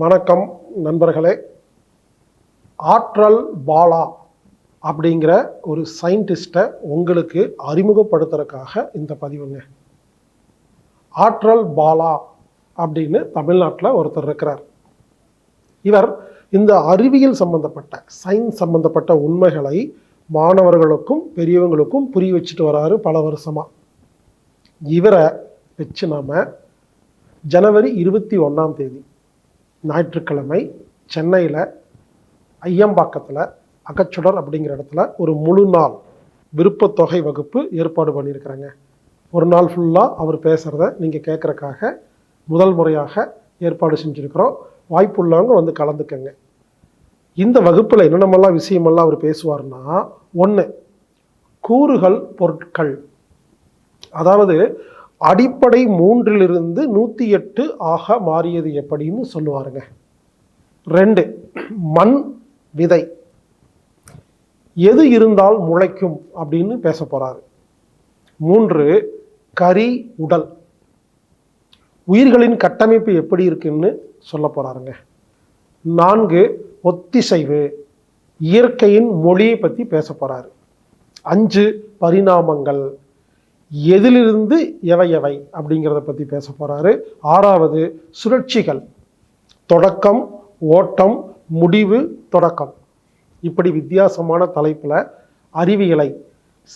வணக்கம் நண்பர்களே. ஆற்றல் பாலா அப்படிங்கிற ஒரு சயின்டிஸ்ட்டை உங்களுக்கு அறிமுகப்படுத்துறதுக்காக இந்த பதிவுங்க. ஆற்றல் பாலா அப்படின்னு தமிழ்நாட்டில் ஒருத்தர் இருக்கிறார். இவர் இந்த அறிவியல் சம்பந்தப்பட்ட சயின்ஸ் சம்பந்தப்பட்ட உண்மைகளை மாணவர்களுக்கும் பெரியவங்களுக்கும் புரிய வச்சுட்டு வராரு பல வருஷமாக இவரை வச்சு நாம ஜனவரி இருபத்தி ஒன்றாம் தேதி ஞாயிற்றுக்கிழமை சென்னையில் ஐயம்பாக்கத்தில் அகச்சுடர் அப்படிங்கிற இடத்துல ஒரு முழு நாள் விருப்பத்தொகை வகுப்பு ஏற்பாடு பண்ணியிருக்கிறாங்க. ஒரு நாள் ஃபுல்லாக அவர் பேசுகிறத நீங்கள் கேட்குறக்காக முதல் முறையாக ஏற்பாடு செஞ்சுருக்கிறோம். வாய்ப்புள்ளவங்க வந்து கலந்துக்கங்க. இந்த வகுப்பில் என்னென்னமெல்லாம் விஷயமெல்லாம் அவர் பேசுவார்னா ஒன்று கூறுகள் பொருட்கள். அதாவது அடிப்படை மூன்றிலிருந்து நூற்றி எட்டு ஆக மாறியது எப்படின்னு சொல்லுவாருங்க. ரெண்டு மண் விதை. எது இருந்தால் முளைக்கும் அப்படின்னு பேச போகிறாரு மூன்று கரி உடல். உயிர்களின் கட்டமைப்பு எப்படி இருக்குன்னு சொல்ல போகிறாருங்க நான்கு ஒத்திசைவு. இயற்கையின் மொழியை பற்றி பேச போகிறாரு அஞ்சு பரிணாமங்கள். எதிலிருந்து எவை எவை அப்படிங்கிறத பற்றி பேச போகிறாரு ஆறாவது சுழற்சிகள். தொடக்கம் ஓட்டம் முடிவு தொடக்கம். இப்படி வித்தியாசமான தலைப்பில் அறிவியலை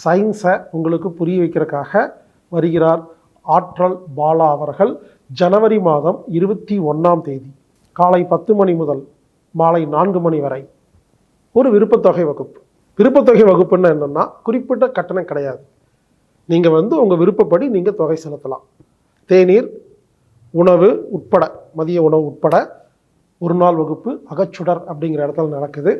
சயின்ஸை உங்களுக்கு புரிய வைக்கிறதுக்காக வருகிறார் ஆற்றல் பாலா அவர்கள். ஜனவரி மாதம் இருபத்தி ஒன்றாம் தேதி காலை பத்து மணி முதல் மாலை நான்கு மணி வரை. ஒரு விருப்பத்தொகை வகுப்பு. விருப்பத்தொகை வகுப்புன்னா என்னென்னா குறிப்பிட்ட கட்டணம் கிடையாது. நீங்கள் வந்து உங்கள் விருப்பப்படி நீங்கள் தொகை செலுத்தலாம். தேநீர் உணவு உட்பட மதிய உணவு உட்பட ஒரு நாள் வகுப்பு அகச்சுடர் அப்படிங்கிற இடத்துல நடக்குது.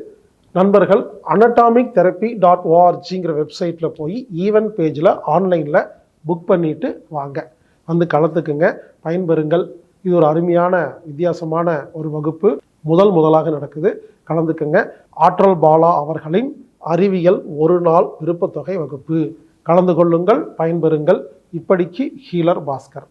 நண்பர்கள் அனட்டாமிக் தெரப்பி டாட் ஓஆர்ஜிங்கிற வெப்சைட்டில் போய் ஈவென்ட் பேஜில் ஆன்லைனில் புக் பண்ணிவிட்டு வாங்க. வந்து கலந்துக்குங்க பயன்பெறுங்கள். இது ஒரு அருமையான வித்தியாசமான ஒரு வகுப்பு. முதல் முதலாக நடக்குது. கலந்துக்குங்க. ஆற்றல் பாலா அவர்களின் அறிவியல் ஒரு நாள் விருப்பத்தொகை வகுப்பு. கலந்து கொள்ளுங்கள் பயன்பெறுங்கள். இப்படிக்கு ஹீலர் பாஸ்கர்.